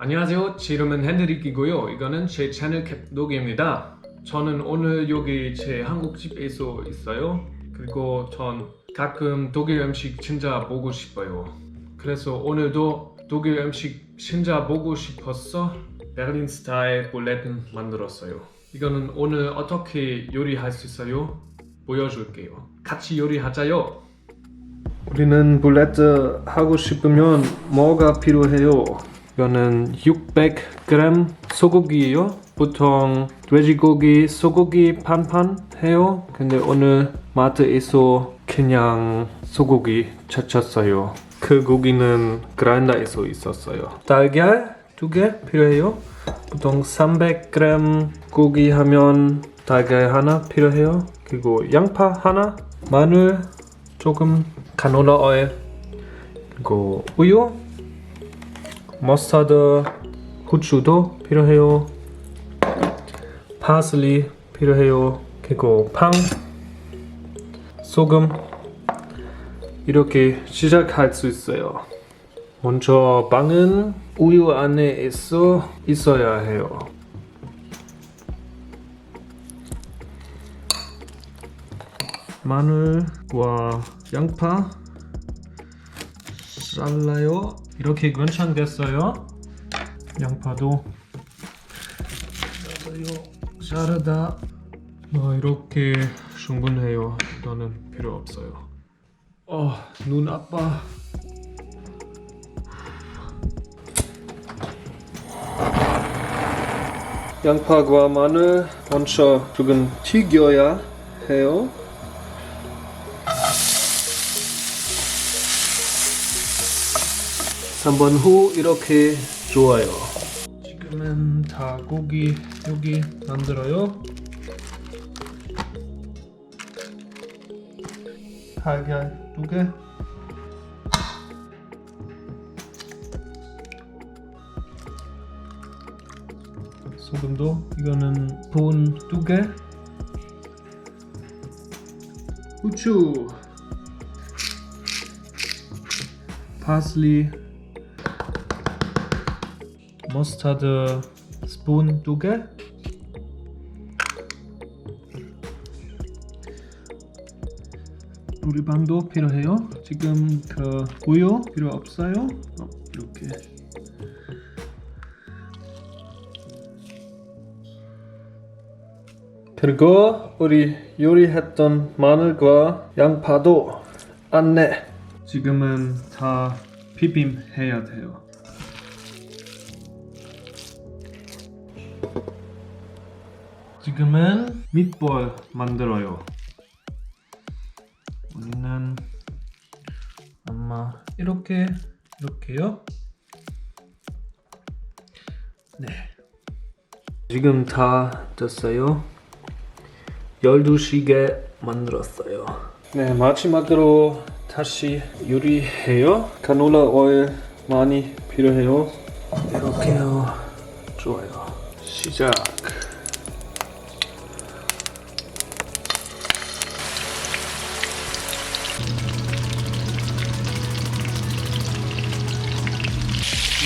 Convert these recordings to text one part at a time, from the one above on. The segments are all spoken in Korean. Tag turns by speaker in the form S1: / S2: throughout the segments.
S1: 안녕하세요. 제 이름은 핸드릭이고요. 이거는 제 채널 캡독입니다. 저는 오늘 여기 제 한국집에서 있어요. 그리고 전 가끔 독일 음식 진짜 보고 싶어요. 그래서 오늘도 독일 음식 진짜 보고 싶어서 베를린 스타일 볼레tten 만들었어요. 이거는 오늘 어떻게 요리할 수 있어요? 보여줄게요. 같이 요리하자요. 우리는 볼레트 하고 싶으면 뭐가 필요해요? 이거는 600g 소고기예요. 보통 돼지고기, 소고기 반반 해요. 근데 오늘 마트에서 그냥 소고기 찾았어요. 그 고기는 그라인더에서 있었어요. 달걀 두 개 필요해요. 보통 300g 고기 하면 달걀 하나 필요해요. 그리고 양파 하나, 마늘 조금, 카놀라 오일, 그리고 우유, 머스타드, 후추도 필요해요. 파슬리 필요해요. 그리고 팡, 소금 이렇게 시작할 수 있어요. 먼저 빵은 우유 안에 있어 있어야 해요. 마늘과 양파 잘라요. 이렇게 괜찮겠어요? 양파도. 자르다 뭐 이렇게 충분해요. 이거는 필요 없어요. 어, 눈 아파. 양파와 마늘 먼저 조금 튀겨야 해요. 3번 후 이렇게 좋아요. 지금은 다 고기 여기 만들어요. 달걀 두 개. 소금도 이거는 본두 개. 후추. 파슬리 머스타드 스푼 두 개. 우리방도 필요해요. 지금 그 우유 필요 없어요. 어, 이렇게. 그리고 우리 요리했던 마늘과 양파도 안내. 지금은 다 비빔해야 돼요. 지금은 밑볼 만들어요. 우리는 아마 이렇게 이렇게요. 네. 지금 다 됐어요. 12시게 만들었어요. 네, 마지막으로 다시 요리해요. 카놀라 오일 많이 필요해요. 이렇게요. 좋아요. 시작.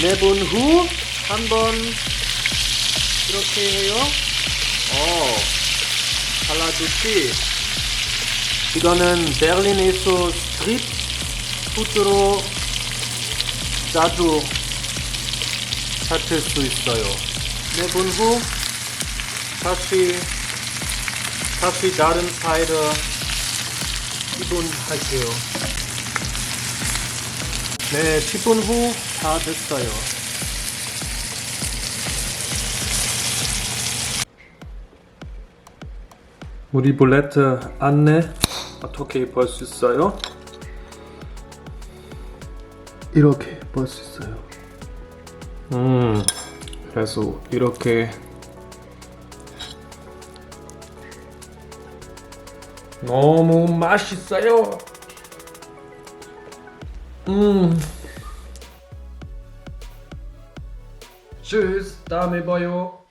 S1: 네분후 한 번 이렇게 해요. 어, 잘라주지. 이거는 베를린에서 스트릿 푸드로 자주 찾을 수 있어요. 네분후 다시 다시 다른 사이드 기분할게요. 네, 10분 후 다 됐어요. 우리 볼레트 안내 어떻게 볼 수 있어요? 이렇게 볼 수 있어요. 음, 그래서 이렇게 너무 맛있어요. 음. Tschüss, 다음에 봐요.